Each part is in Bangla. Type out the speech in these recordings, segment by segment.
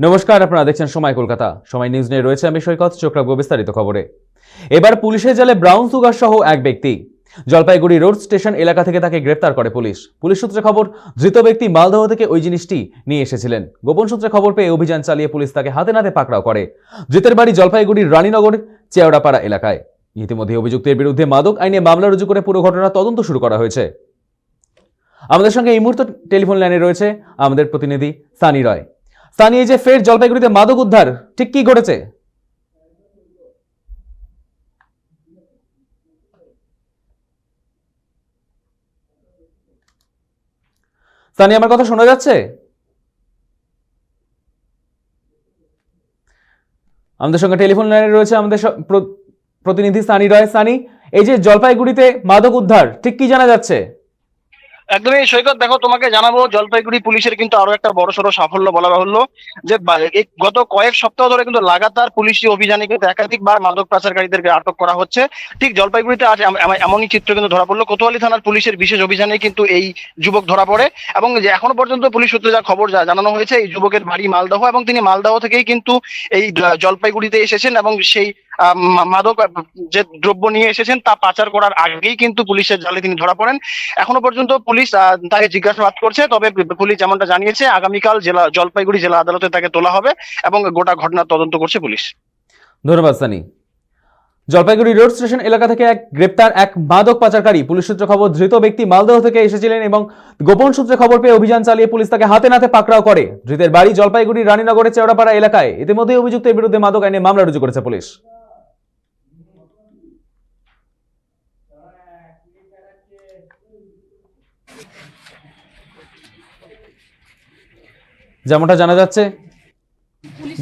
নমস্কার, আপনারা দেখছেন সময় কলকাতা। সময় নিউজ নিয়ে রয়েছে আমি সৈকত, চোখ বিস্তারিত খবরে। এবার পুলিশের জালে ব্রাউন সুগার সহ এক ব্যক্তি। জলপাইগুড়ি রোড স্টেশন এলাকা থেকে তাকে গ্রেপ্তার করে পুলিশ। পুলিশ সূত্রে খবর, ধৃত ব্যক্তি মালদহ থেকে ওই জিনিসটি নিয়ে এসেছিলেন। গোপন সূত্রে খবর পেয়ে অভিযান চালিয়ে পুলিশ তাকে হাতে নাতে পাকড়াও করে। ধৃতের বাড়ি জলপাইগুড়ির রানীনগর, চেওড়াপাড়া এলাকায়। ইতিমধ্যে অভিযুক্তের বিরুদ্ধে মাদক আইনে মামলা রুজু করে পুরো ঘটনার তদন্ত শুরু করা হয়েছে। আমাদের সঙ্গে এই মুহূর্তে টেলিফোন লাইনে রয়েছে আমাদের প্রতিনিধি সানি রয়। সানি এই যে ফের জলপাইগুড়িতে মাদক উদ্ধার, ঠিক কি ঘটেছে? সানি আমার কথা শোনা যাচ্ছে? আমাদের সঙ্গে টেলিফোন লাইনে রয়েছে আমাদের প্রতিনিধি সানি রয়। সানি, এই যে জলপাইগুড়িতে মাদক উদ্ধার, ঠিক কি জানা যাচ্ছে? একদমই সৈকত দেখো, তোমাকে জানাব, জলপাইগুড়ি পুলিশের কিন্তু আরও একটা বড় সড়ো সাফল্য বলা বাহুল্য যে গত কয়েক সপ্তাহ ধরে কিন্তু লাগাতার পুলিশি অভিযানে কিন্তু একাধিকবার মাদক পাচারকারীদেরকে আটক করা হচ্ছে। ঠিক জলপাইগুড়িতে আজ এম- এম- এমনই চিত্র কিন্তু ধরা পড়ল। কোতোয়ালি থানার পুলিশের বিশেষ অভিযানে কিন্তু এই যুবক ধরা পড়ে এবং যে এখনও পর্যন্ত পুলিশ সূত্রে যা খবর যা জানানো হয়েছে, এই যুবকের বাড়ি মালদহ এবং তিনি মালদহ থেকেই কিন্তু এই জলপাইগুড়িতে এসেছেন এবং সেই মাদক যে দ্রব্য নিয়ে এসেছেন তা পাচার করার আগেই কিন্তু পুলিশের জালে তিনি ধরা পড়েন। এখনও পর্যন্ত পুলিশ তাকে জিজ্ঞাসাবাদ করছে, তবে পুলিশ যেমনটা জানিয়েছে, আগামীকাল জেলা, জলপাইগুড়ি জেলা আদালতে তাকে তোলা হবে এবং গোটা ঘটনার তদন্ত করছে পুলিশ। ধন্যবাদ, সানি। জলপাইগুড়ি রোড স্টেশন এলাকা থেকে এক গ্রেপ্তার এক মাদক পাচারকারী। পুলিশ সূত্রে খবর, ধৃত ব্যক্তি মালদহ থেকে এসেছিলেন এবং গোপন সূত্রে খবর পেয়ে অভিযান চালিয়ে পুলিশ তাকে হাতে নাতে পাকড়াও করে। ধৃতের বাড়ি জলপাইগুড়ি রানীনগরের চেওড়াপাড়া এলাকায়। ইতিমধ্যে অভিযুক্তের বিরুদ্ধে মাদক আইনে মামলা রুজু করেছে পুলিশ। যেমনটা জানা যাচ্ছে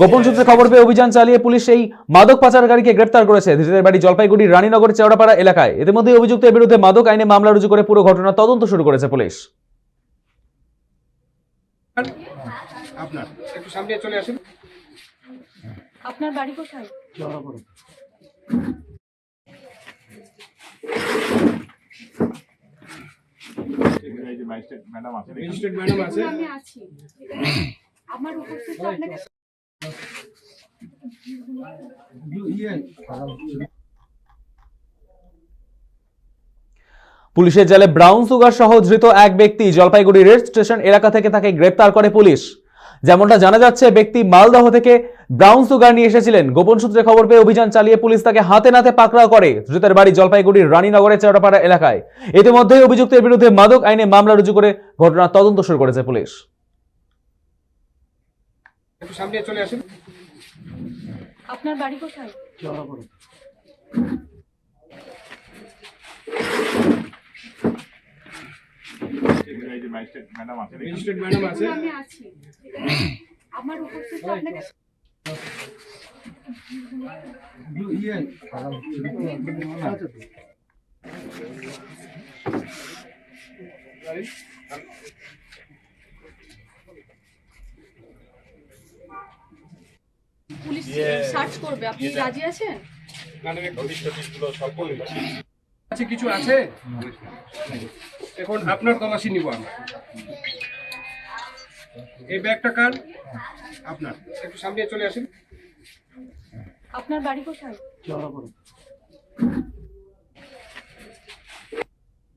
গোপন সূত্রে খবর পেয়ে অভিযান চালিয়ে পুলিশ এই মাদক পাচারকারীকে গ্রেপ্তার করেছে। ধৃতের বাড়ি জলপাইগুড়ি রানীনগর চেওড়াপাড়া এলাকায়। ইতিমধ্যে অভিযুক্তের বিরুদ্ধে মাদক আইনে মামলা রুজু করে পুরো ঘটনার তদন্ত শুরু করেছে পুলিশ। আপনার একটু সামনে চলে আসুন। আপনার বাড়ি কোথায়? ম্যাজিস্ট্রেট ম্যাডাম আছে আমি আছি। আমার উপস্থিত আপনাকে পুলিশের জালে ব্রাউন সুগার সহ ধৃত এক ব্যক্তি জলপাইগুড়ি রেল স্টেশন এলাকা থেকে তাকে গ্রেপ্তার করে পুলিশ। যেমনটা জানা যাচ্ছে ব্যক্তি মালদহ থেকে ব্রাউন সুগার নিয়ে এসেছিলেন। গোপন সূত্রে খবর পেয়ে অভিযান চালিয়ে পুলিশ তাকে হাতে নাতে পাকড়াও করে। ধৃতের বাড়ি জলপাইগুড়ির রানীনগরের চেওড়াপাড়া এলাকায়। ইতিমধ্যেই অভিযুক্তের বিরুদ্ধে মাদক আইনে মামলা রুজু করে ঘটনার তদন্ত শুরু করেছে পুলিশ। সামনে চলে আসুন। আপনার বাড়ি কোথায়? ম্যাজিস্ট্রেট ম্যাডাম আছে। আমি আছি। আমার উপস্থিত আপনাকে পুলিশ সার্চ করবে। আপনি রাজি আছেন? আছে কিছু আছে? এখন আপনার তলাশি নিব আমরা। এই ব্যাগটা কার? আপনার। একটু সামনে চলে আসুন। আপনার বাড়ি কোথায়?